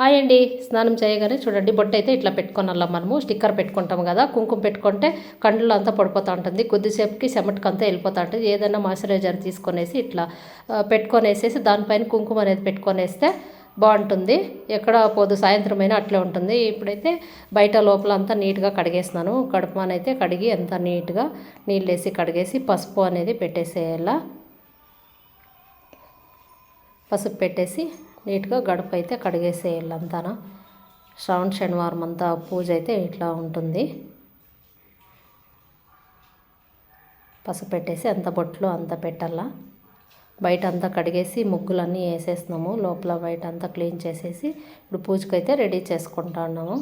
Hi అండి. స్నానం చేయగానే చూడండి బొట్టు అయితే ఇట్లా పెట్టుకోనల్లా మనము స్టిక్కర్ పెట్టుకుంటాం కదా కుంకుమ పెట్టుకుంటే కండ్లు అంతా పడిపోతూ ఉంటుంది. కొద్దిసేపుకి చెమటకు అంతా వెళ్ళిపోతూ ఉంటుంది. ఏదైనా మాయిశ్చరైజర్ తీసుకొనేసి ఇట్లా పెట్టుకొనేసేసి దానిపైన కుంకుమ అనేది పెట్టుకొనేస్తే బాగుంటుంది. ఎక్కడ పోదు సాయంత్రం అయినా అట్లే ఉంటుంది. ఇప్పుడైతే బయట లోపల అంతా నీట్గా కడిగేసినాను. కడుపునైతే కడిగి అంతా నీట్గా నీళ్ళు వేసి కడిగేసి పసుపు అనేది పెట్టేసేయాల. పసుపు పెట్టేసి నీట్గా గడప అయితే కడిగేసేయాలి అంతా శ్రావణ శనివారం అంతా పూజ అయితే ఇట్లా ఉంటుంది. పసుపు పెట్టేసి అంత బొట్లు అంత పెట్టాలా. బయట అంతా కడిగేసి ముగ్గులన్నీ వేసేసినాము లోపల బయట అంతా క్లీన్ చేసేసి ఇప్పుడు పూజకైతే రెడీ చేసుకుంటా ఉన్నాము.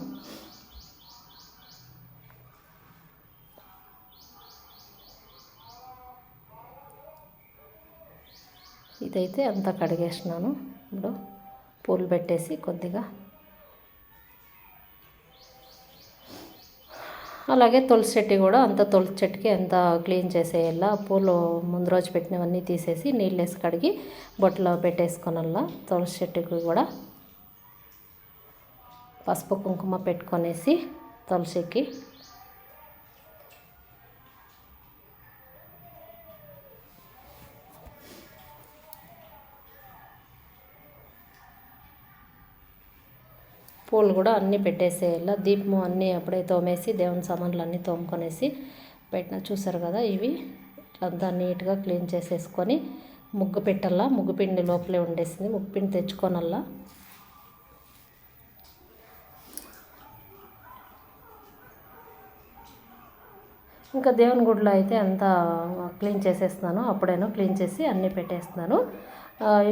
ఇదైతే అంతా కడిగేసినాను. ఇప్పుడు పూలు పెట్టేసి కొద్దిగా అలాగే తులసి చెట్టు కూడా అంత తులసి చెట్టుకి అంత క్లీన్ చేసేయాల? పూలు ముందు రోజు పెట్టినవన్నీ తీసేసి నీళ్ళు వేసి కడిగి బొట్టలో పెట్టేసుకొనల్లా తులసి చెట్టుకి కూడా. పసుపు కుంకుమ పెట్టుకొనేసి తులసికి పూలు కూడా అన్నీ పెట్టేసేయాల. దీపము అన్నీ అప్పుడే తోమేసి దేవుని సామాన్లు అన్నీ తోముకొనేసి పెట్టిన చూసారు కదా ఇవి? అంతా నీట్గా క్లీన్ చేసేసుకొని ముగ్గు పెట్టల్లా ముగ్గు పిండి లోపలే ఉండేసింది. ముగ్గు పిండి తెచ్చుకోనల్లా. ఇంకా దేవుని గుడిలో అయితే అంతా క్లీన్ చేసేస్తున్నాను. అప్పుడేనో క్లీన్ చేసి అన్నీ పెట్టేస్తున్నాను.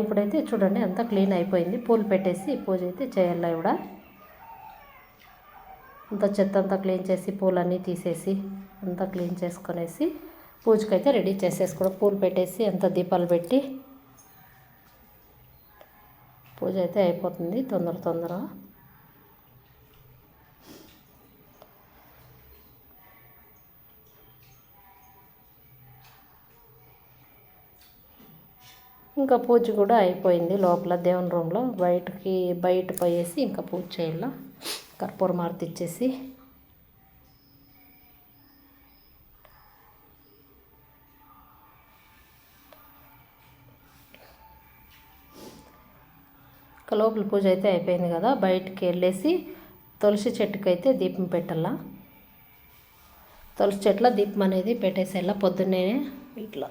ఇప్పుడైతే చూడండి అంతా క్లీన్ అయిపోయింది. పూలు పెట్టేసి పూజ అయితే చేయాలి ఇవిడ. అంత చెత్త అంతా క్లీన్ చేసి పూలన్నీ తీసేసి అంతా క్లీన్ చేసుకునేసి పూజకైతే రెడీ చేసేసుకోవడం పూలు పెట్టేసి అంత దీపాలు పెట్టి పూజ అయితే అయిపోతుంది తొందర తొందరగా ఇంకా పూజ కూడా అయిపోయింది లోపల దేవుని రూమ్లో. బయటకి బయట పోయేసి ఇంకా పూజ చేయాల? కర్పూర మారుతి ఇచ్చేసి. లోపల పూజ అయితే అయిపోయింది కదా బయటికి వెళ్ళేసి తులసి చెట్టుకి అయితే దీపం పెట్టాల. తులసి చెట్ల దీపం అనేది పెట్టేసేలా పొద్దున్నే ఇట్లా.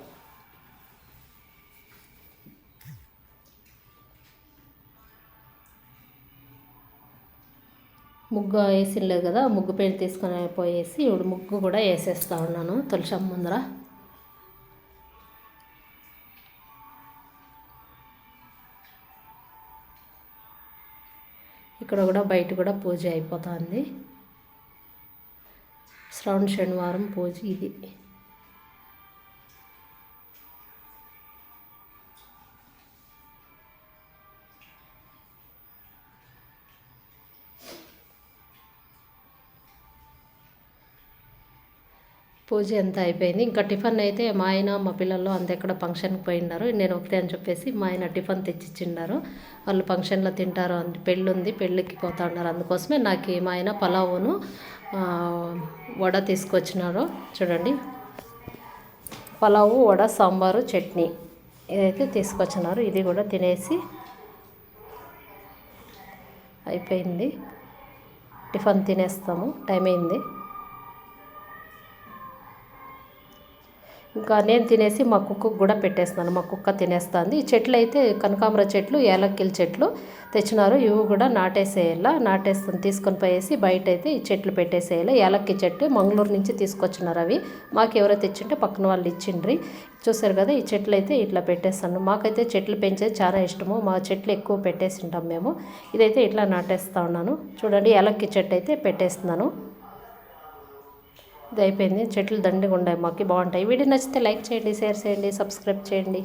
ముగ్గు వేసిలేదు కదా ముగ్గు పెయింట్ తీసుకొని పోయేసి ఇప్పుడు ముగ్గు కూడా వేసేస్తా ఉన్నాను తులసమ్మ ముందర. ఇక్కడ కూడా బయట కూడా పూజ అయిపోతుంది. శ్రావణ శనివారం పూజ ఇది. పూజ ఎంత అయిపోయింది. ఇంకా టిఫిన్ అయితే మా ఆయన మా పిల్లలు ఎక్కడ ఫంక్షన్కి పోయినారు నేను ఒకటే అని చెప్పేసి మా ఆయన టిఫిన్ తెచ్చిచ్చిండారు. వాళ్ళు ఫంక్షన్లో తింటారు అని పెళ్ళి ఉంది పెళ్ళికి పోతా ఉన్నారు. అందుకోసమే నాకు మా ఆయన పలావును వడ తీసుకొచ్చినారు. చూడండి. పలావు వడ సాంబారు చట్నీ ఇదైతే తీసుకొచ్చినారు. ఇది కూడా తినేసి అయిపోయింది. టిఫిన్ తినేస్తాము. టైం అయింది. ఇంకా నేను తినేసి మా కుక్కకు కూడా పెట్టేస్తున్నాను. మా కుక్క తినేస్తుంది. ఈ చెట్లు అయితే కనకాంబర చెట్లు ఏలక్కిల చెట్లు తెచ్చినారు. ఇవి కూడా నాటేసేయాల? నాటేస్తాను తీసుకొని పోయేసి బయట అయితే ఈ చెట్లు పెట్టేసేయాలి? ఏలక్కి చెట్టు మంగళూరు నుంచి తీసుకొచ్చినారు అవి. మాకు ఎవరో తెచ్చింటే పక్కన వాళ్ళు ఇచ్చిండ్రి. చూసారు కదా ఈ చెట్లు అయితే ఇట్లా పెట్టేస్తాను. మాకైతే చెట్లు పెంచేది చాలా ఇష్టము. మా చెట్లు ఎక్కువ పెట్టేసి ఉంటాం మేము. ఇదైతే ఇట్లా నాటేస్తా ఉన్నాను. చూడండి ఏలక్కి చెట్టు అయితే పెట్టేస్తున్నాను. ఇది అయిపోయింది చెట్లు దండిగా ఉన్నాయి మాకు. బాగుంటాయి. వీడియో నచ్చితే లైక్ చేయండి షేర్ చేయండి సబ్స్క్రైబ్ చేయండి.